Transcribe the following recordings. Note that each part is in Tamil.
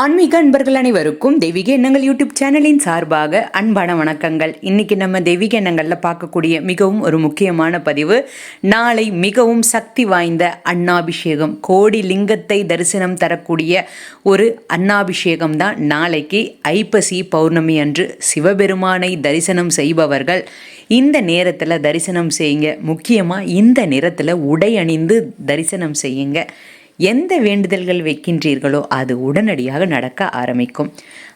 ஆன்மீக அன்பர்கள் அனைவருக்கும் தெய்வீக எண்ணங்கள் யூடியூப் சேனலின் சார்பாக அன்பான வணக்கங்கள். இன்னைக்கு நம்ம தெய்வீக எண்ணங்களில் பார்க்கக்கூடிய மிகவும் ஒரு முக்கியமான பதிவு நாளை மிகவும் சக்தி வாய்ந்த அன்னாபிஷேகம். கோடி லிங்கத்தை தரிசனம் தரக்கூடிய ஒரு அன்னாபிஷேகம் தான் நாளைக்கு ஐப்பசி பௌர்ணமி அன்று சிவபெருமானை தரிசனம் செய்பவர்கள். இந்த நேரத்தில் தரிசனம் செய்யுங்க. முக்கியமாக இந்த நேரத்தில் உடை அணிந்து தரிசனம் செய்யுங்க. எந்த வேண்டுதல்கள் வைக்கின்றீர்களோ அது உடனடியாக நடக்க ஆரம்பிக்கும்.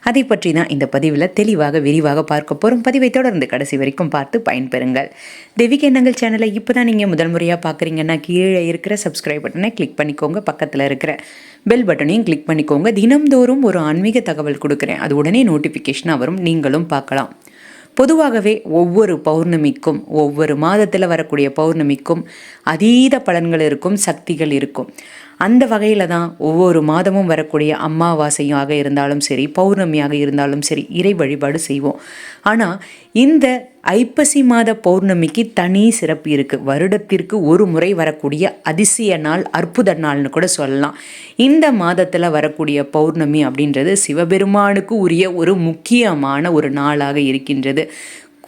அதை பற்றி தான் இந்த பதிவில் தெளிவாக விரிவாக பார்க்க போகிறோம் பதிவை தொடர்ந்து கடைசி வரைக்கும் பார்த்து பயன்பெறுங்கள். தெய்வீக எண்ணங்கள் சேனலை இப்போ தான் நீங்கள் முதல் முறையாக பார்க்குறீங்கன்னா கீழே இருக்கிற சப்ஸ்கிரைப் பட்டனை கிளிக் பண்ணிக்கோங்க. பக்கத்தில் இருக்கிற பெல் பட்டனையும் கிளிக் பண்ணிக்கோங்க. தினம்தோறும் ஒரு ஆன்மீக தகவல் கொடுக்குறேன். அது உடனே நோட்டிஃபிகேஷனாக வரும். நீங்களும் பார்க்கலாம். பொதுவாகவே ஒவ்வொரு பௌர்ணமிக்கும் ஒவ்வொரு மாதத்தில் வரக்கூடிய பௌர்ணமிக்கும் அதீத பலன்கள் இருக்கும் சக்திகள் இருக்கும். அந்த வகையில் தான் ஒவ்வொரு மாதமும் வரக்கூடிய அமாவாசையாக இருந்தாலும் சரி பௌர்ணமியாக இருந்தாலும் சரி இறை வழிபாடு செய்வோம். ஆனால் இந்த ஐப்பசி மாத பௌர்ணமிக்கு தனி சிறப்பு இருக்குது வருடத்திற்கு ஒரு முறை வரக்கூடிய அதிசய நாள் அற்புத நாள்னு கூட சொல்லலாம். இந்த மாதத்தில் வரக்கூடிய பௌர்ணமி அப்படின்றது சிவபெருமானுக்கு உரிய ஒரு முக்கியமான ஒரு நாளாக இருக்கின்றது.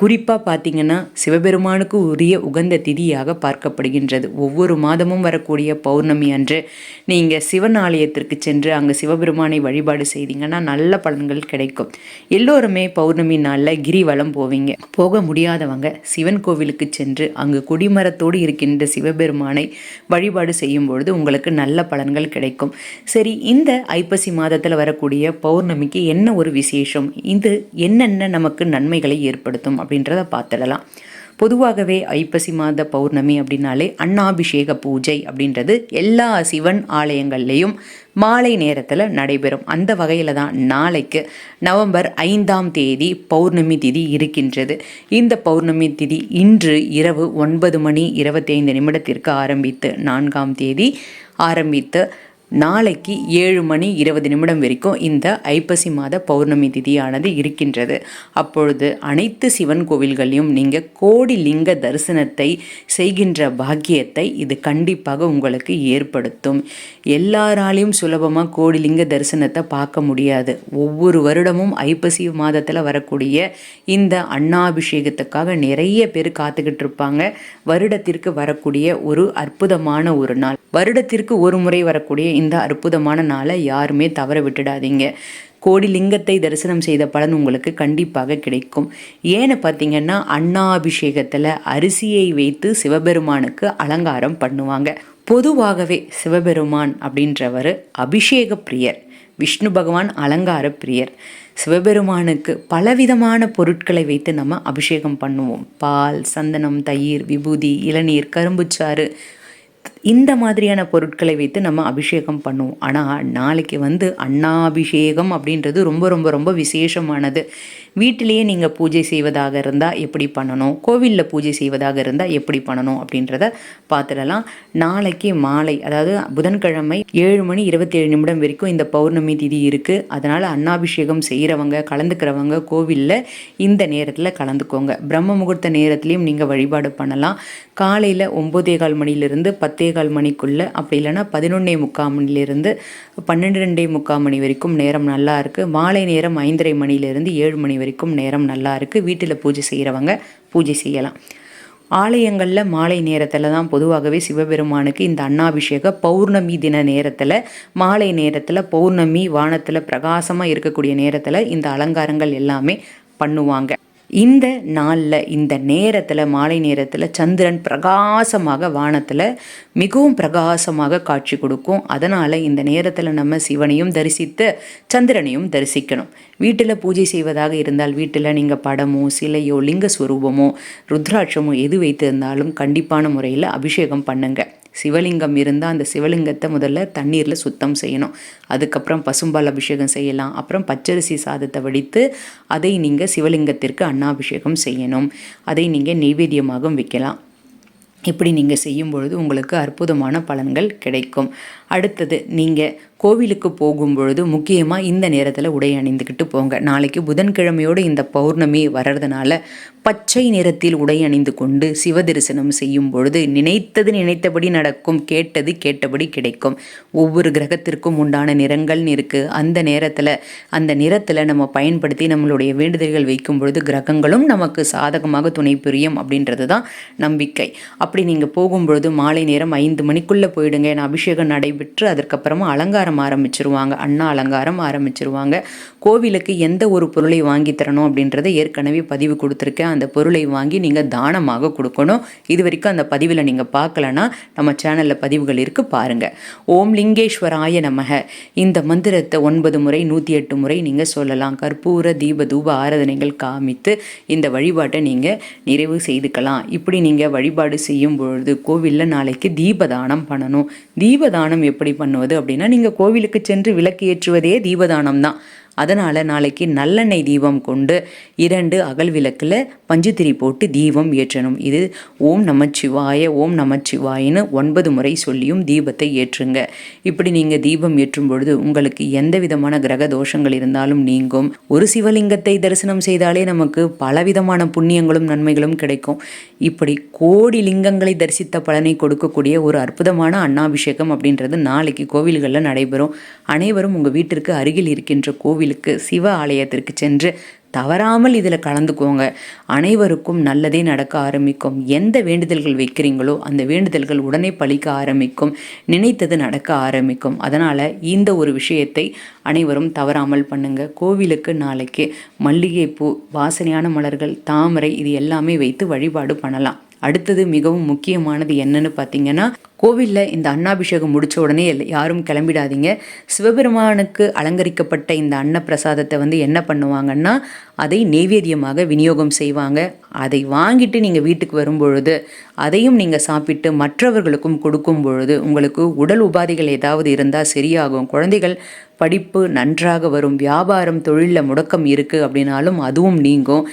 குறிப்பாக பார்த்தீங்கன்னா சிவபெருமானுக்கு உரிய உகந்த திதியாக பார்க்கப்படுகின்றது. ஒவ்வொரு மாதமும் வரக்கூடிய பௌர்ணமி அன்று நீங்கள் சிவன் ஆலயத்திற்கு சென்று அங்கே சிவபெருமானை வழிபாடு செய்தீங்கன்னா நல்ல பலன்கள் கிடைக்கும். எல்லோருமே பௌர்ணமி நாளில் கிரிவலம் போவீங்க. போக முடியாதவங்க சிவன் கோவிலுக்கு சென்று அங்கு கொடிமரத்தோடு இருக்கின்ற சிவபெருமானை வழிபாடு செய்யும் பொழுது உங்களுக்கு நல்ல பலன்கள் கிடைக்கும். சரி இந்த ஐப்பசி மாதத்தில் வரக்கூடிய பௌர்ணமிக்கு என்ன ஒரு விசேஷம்? இது என்னென்ன நமக்கு நன்மைகளை ஏற்படுத்தும்? அப்படின்றத பார்த்துடலாம். பொதுவாகவே ஐப்பசி மாத பௌர்ணமி அப்படின்னாலே அன்னாபிஷேக பூஜை அப்படின்றது எல்லா சிவன் ஆலயங்கள்லேயும் மாலை நேரத்தில் நடைபெறும். அந்த வகையில் தான் நாளைக்கு நவம்பர் ஐந்தாம் தேதி பௌர்ணமி திதி இருக்கின்றது. இந்த பௌர்ணமி திதி இன்று இரவு ஒன்பது மணி இருபத்தைந்து நிமிடத்திற்கு ஆரம்பித்து நான்காம் தேதி ஆரம்பித்து நாளைக்கு ஏழு மணி இருபது நிமிடம் வரைக்கும் இந்த ஐப்பசி மாத பௌர்ணமி திதியானது இருக்கின்றது. அப்பொழுது அனைத்து சிவன் கோவில்களையும் நீங்கள் கோடி லிங்க தரிசனத்தை செய்கின்ற பாக்கியத்தை இது கண்டிப்பாக உங்களுக்கு ஏற்படுத்தும். எல்லாராலையும் சுலபமாக கோடி லிங்க தரிசனத்தை பார்க்க முடியாது. ஒவ்வொரு வருடமும் ஐப்பசி மாதத்தில் வரக்கூடிய இந்த அண்ணாபிஷேகத்துக்காக நிறைய பேர் காத்துக்கிட்டு இருப்பாங்க. வருடத்திற்கு வரக்கூடிய ஒரு அற்புதமான ஒரு நாள். வருடத்திற்கு ஒரு முறை வரக்கூடிய இந்த அற்புதமான நாளை யாருமே தவற விட்டுடாதீங்க. கோடி லிங்கத்தை தரிசனம் செய்த பலன் உங்களுக்கு கண்டிப்பாக கிடைக்கும். ஏன்னு பார்த்தீங்கன்னா அண்ணாபிஷேகத்தில் அரிசியை வைத்து சிவபெருமானுக்கு அலங்காரம் பண்ணுவாங்க. பொதுவாகவே சிவபெருமான் அப்படின்றவர் அபிஷேக பிரியர் விஷ்ணு பகவான் அலங்கார பிரியர். சிவபெருமானுக்கு பலவிதமான பொருட்களை வைத்து நம்ம அபிஷேகம் பண்ணுவோம். பால் சந்தனம் தயிர் விபூதி இளநீர் கரும்புச்சாறு இந்த மாதிரியான பொருட்களை வைத்து நம்ம அபிஷேகம் பண்ணுவோம். ஆனால் நாளைக்கு வந்து அண்ணாபிஷேகம் அப்படின்றது ரொம்ப ரொம்ப ரொம்ப விசேஷமானது. வீட்டிலேயே நீங்கள் பூஜை செய்வதாக இருந்தால் எப்படி பண்ணணும்? கோவிலில் பூஜை செய்வதாக இருந்தால் எப்படி பண்ணணும்? அப்படின்றத பார்த்துடலாம். நாளைக்கு மாலை அதாவது புதன்கிழமை ஏழு மணி இருபத்தேழு நிமிடம் வரைக்கும் இந்த பௌர்ணமி திதி இருக்குது அதனால் அன்னாபிஷேகம் செய்கிறவங்க கலந்துக்கிறவங்க கோவிலில் இந்த நேரத்தில் கலந்துக்கோங்க. பிரம்ம முகூர்த்த நேரத்துலையும் நீங்கள் வழிபாடு பண்ணலாம். காலையில் ஒம்போதே கால் மணிலிருந்து பத்தே கால் மணிக்குள்ளே அப்படி இல்லைன்னா பதினொன்னே முக்கால் மணிலேருந்து பன்னெண்டு ரெண்டே முக்கால் மணி வரைக்கும் நேரம் நல்லா இருக்குது மாலை நேரம் ஐந்தரை மணிலேருந்து ஏழு மணி வரைக்கும் நேரம் நல்லா இருக்குது வீட்டில் பூஜை செய்கிறவங்க பூஜை செய்யலாம். ஆலயங்களில் மாலை நேரத்தில் தான் பொதுவாகவே சிவபெருமானுக்கு இந்த அன்னாபிஷேக பௌர்ணமி தின நேரத்தில் மாலை நேரத்தில் பௌர்ணமி வானத்தில் பிரகாசமாக இருக்கக்கூடிய நேரத்தில் இந்த அலங்காரங்கள் எல்லாமே பண்ணுவாங்க. இந்த நாளில் இந்த நேரத்தில் மாலை நேரத்தில் சந்திரன் பிரகாசமாக வானத்தில் மிகவும் பிரகாசமாக காட்சி கொடுக்கும். அதனால் இந்த நேரத்தில் நம்ம சிவனையும் தரிசித்து சந்திரனையும் தரிசிக்கணும். வீட்டில் பூஜை செய்வதாக இருந்தால் வீட்டில் நீங்கள் படமோ சிலையோ லிங்க ஸ்வரூபமோ ருத்ராட்சமோ எது வைத்திருந்தாலும் கண்டிப்பான முறையில் அபிஷேகம் பண்ணுங்கள் சிவலிங்கம் இருந்தால் அந்த சிவலிங்கத்தை முதல்ல தண்ணீரில் சுத்தம் செய்யணும். அதுக்கப்புறம் பசும்பால் அபிஷேகம் செய்யலாம். அப்புறம் பச்சரிசி சாதத்தை வடித்து அதை நீங்கள் சிவலிங்கத்திற்கு அன்னாபிஷேகம் செய்யணும். அதை நீங்கள் நெய்வேத்தியமாகவும் வைக்கலாம். இப்படி நீங்கள் செய்யும் பொழுது உங்களுக்கு அற்புதமான பலன்கள் கிடைக்கும். அடுத்தது நீங்கள் கோவிலுக்கு போகும் பொழுது முக்கியமாக இந்த நேரத்தில் உடை அணிந்துக்கிட்டு போங்க. நாளைக்கு புதன்கிழமையோடு இந்த பௌர்ணமி வர்றதுனால பச்சை நிறத்தில் உடை அணிந்து கொண்டு சிவ தரிசனம் செய்யும் பொழுது நினைத்தது நினைத்தபடி நடக்கும் கேட்டது கேட்டபடி கிடைக்கும். ஒவ்வொரு கிரகத்திற்கும் உண்டான நிறங்கள்னு இருக்குது அந்த நேரத்தில் அந்த நிறத்தில் நம்ம பயன்படுத்தி நம்மளுடைய வேண்டுதல்கள் வைக்கும் பொழுது கிரகங்களும் நமக்கு சாதகமாக துணை புரியும் அப்படின்றது தான் நம்பிக்கை. அப்படி நீங்கள் போகும்பொழுது மாலை நேரம் ஐந்து மணிக்குள்ளே போயிடுங்க. ஏன்னா அபிஷேகம் நடைபெற்று அதற்கப்புறமா அலங்காரம் ஆரம்பிச்சிருவாங்க. அண்ணா அலங்காரம் ஆரம்பிச்சிருவாங்க. கோவிலுக்கு எந்த ஒரு பொருளை வாங்கி தரணும் அப்படின்றத ஏற்கனவே பதிவு கொடுத்துருக்கேன். அந்த பொருளை வாங்கி நீங்கள் தானமாக கொடுக்கணும். இது வரைக்கும் அந்த பதிவில் நீங்கள் பார்க்கலன்னா நம்ம சேனலில் பதிவுகள் இருக்குது பாருங்கள் ஓம் லிங்கேஸ்வராய நமக. இந்த மந்திரத்தை ஒன்பது முறை நூற்றி எட்டு முறை நீங்கள் சொல்லலாம். கற்பூர தீப தூப ஆராதனைகள் காமித்து இந்த வழிபாட்டை நீங்கள் நிறைவு செய்துக்கலாம். இப்படி நீங்கள் வழிபாடு செய்யும் பொழுது கோவிலில் நாளைக்கு தீபதானம் பண்ணணும். தீபதானம் எப்படி பண்ணுவது அப்படின்னா நீங்கள் கோவிலுக்கு சென்று விளக்கு ஏற்றுவதே தீபதானம் தான். அதனால் நாளைக்கு நல்லெண்ணெய் தீபம் கொண்டு இரண்டு அகல் விளக்கில் பஞ்சுத்திரி போட்டு தீபம் ஏற்றணும். இது ஓம் நமச்சிவாய ஓம் நமச்சிவாயின்னு ஒன்பது முறை சொல்லியும் தீபத்தை ஏற்றுங்க. இப்படி நீங்கள் தீபம் ஏற்றும் பொழுது உங்களுக்கு எந்த விதமான கிரக தோஷங்கள் இருந்தாலும் நீங்கும். ஒரு சிவலிங்கத்தை தரிசனம் செய்தாலே நமக்கு பலவிதமான புண்ணியங்களும் நன்மைகளும் கிடைக்கும். இப்படி கோடி லிங்கங்களை தரிசித்த பலனை கொடுக்கக்கூடிய ஒரு அற்புதமான அன்னாபிஷேகம் அப்படின்றது நாளைக்கு கோவில்களில் நடைபெறும். அனைவரும் உங்கள் வீட்டிற்கு அருகில் இருக்கின்ற கோவில் கோவிலுக்கு சிவ ஆலயத்திற்கு சென்று தவறாமல் இதில் கலந்துக்கோங்க. அனைவருக்கும் நல்லதே நடக்க ஆரம்பிக்கும். எந்த வேண்டுதல்கள் வைக்கிறீங்களோ அந்த வேண்டுதல்கள் உடனே பழிக்க ஆரம்பிக்கும். நினைத்தது நடக்க ஆரம்பிக்கும். அதனால் இந்த ஒரு விஷயத்தை அனைவரும் தவறாமல் பண்ணுங்க. கோவிலுக்கு நாளைக்கு மல்லிகைப்பூ வாசனையான மலர்கள் தாமரை இது எல்லாமே வைத்து வழிபாடு பண்ணலாம். அடுத்தது மிகவும் முக்கியமானது என்னன்னு பார்த்தீங்கன்னா கோவிலில் இந்த அன்னாபிஷேகம் முடித்த உடனே யாரும் கிளம்பிடாதீங்க. சிவபெருமானுக்கு அலங்கரிக்கப்பட்ட இந்த அன்னப்பிரசாதத்தை வந்து என்ன பண்ணுவாங்கன்னா அதை நெய்வேத்தியமாக விநியோகம் செய்வாங்க. அதை வாங்கிட்டு நீங்கள் வீட்டுக்கு வரும்பொழுது அதையும் நீங்கள் சாப்பிட்டு மற்றவர்களுக்கும் கொடுக்கும் பொழுது உங்களுக்கு உடல் உபாதைகள் ஏதாவது இருந்தால் சரியாகும். குழந்தைகள் படிப்பு நன்றாக வரும் வியாபாரம் தொழிலில் முடக்கம் இருக்குது அப்படின்னாலும் அதுவும் நீங்கும்.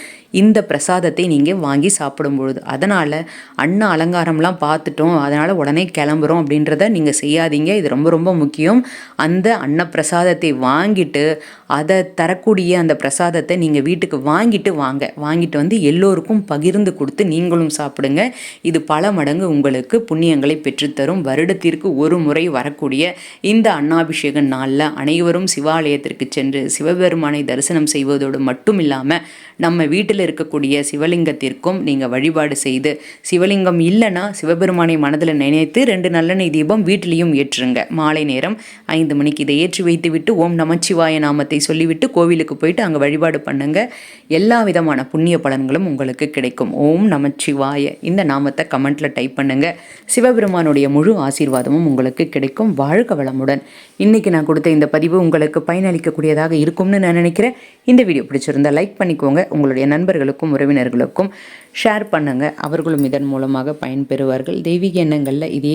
இந்த பிரசாதத்தை நீங்கள் வாங்கி சாப்பிடும் பொழுது அதனால் அன்ன அலங்காரம்லாம் பார்த்துட்டோம் அதனால் உடனே கிளம்புறோம் அப்படின்றத நீங்கள் செய்யாதீங்க. இது ரொம்ப ரொம்ப முக்கியம். அந்த அன்னப்பிரசாதத்தை வாங்கிட்டு அதை தரக்கூடிய அந்த பிரசாதத்தை நீங்கள் வீட்டுக்கு வாங்கிட்டு வாங்க. வாங்கிட்டு வந்து எல்லோருக்கும் பகிர்ந்து கொடுத்து நீங்களும் சாப்பிடுங்க. இது பல மடங்கு உங்களுக்கு புண்ணியங்களை பெற்றுத்தரும். வருடத்திற்கு ஒரு முறை வரக்கூடிய இந்த அன்னாபிஷேக நாளில் அனைவரும் சிவாலயத்திற்கு சென்று சிவபெருமானை தரிசனம் செய்வதோடு மட்டும் இல்லாமல் நம்ம வீட்டில் இருக்கக்கூடிய சிவலிங்கத்திற்கும் நீங்கள் வழிபாடு செய்து சிவலிங்கம் இல்லைன்னா சிவபெருமானை மனதில் நினைத்து ரெண்டு நல்லெண்ணெய் தீபம் வீட்டிலையும் ஏற்றுங்க. மாலை நேரம் ஐந்து மணிக்கு இதை ஏற்றி வைத்து விட்டு ஓம் நமச்சிவாய நாமத்தை சொல்லிவிட்டு கோவிலுக்கு போயிட்டு அங்கே வழிபாடு பண்ணுங்க. எல்லா விதமான புண்ணிய பலன்களும் உங்களுக்கு கிடைக்கும். ஓம் நமச்சிவாய. இந்த நாமத்தை கமெண்ட்டில் டைப் பண்ணுங்க. சிவபெருமானுடைய முழு ஆசீர்வாதமும் உங்களுக்கு கிடைக்கும். வாழ்க வளமுடன். இன்றைக்கி நான் கொடுத்த இந்த பதிவு உங்களுக்கு பயனளிக்கக்கூடியதாக இருக்கும்னு நான் நினைக்கிறேன். இந்த வீடியோ பிடிச்சிருந்தா லைக் பண்ணிக்கோங்க. உங்களுடைய நண்பர்களுக்கும் உறவினர்களுக்கும் ஷேர் பண்ணுங்கள் அவர்களும் இதன் மூலமாக பயன்பெறுவார்கள். தெய்வீக எண்ணங்களில் இதே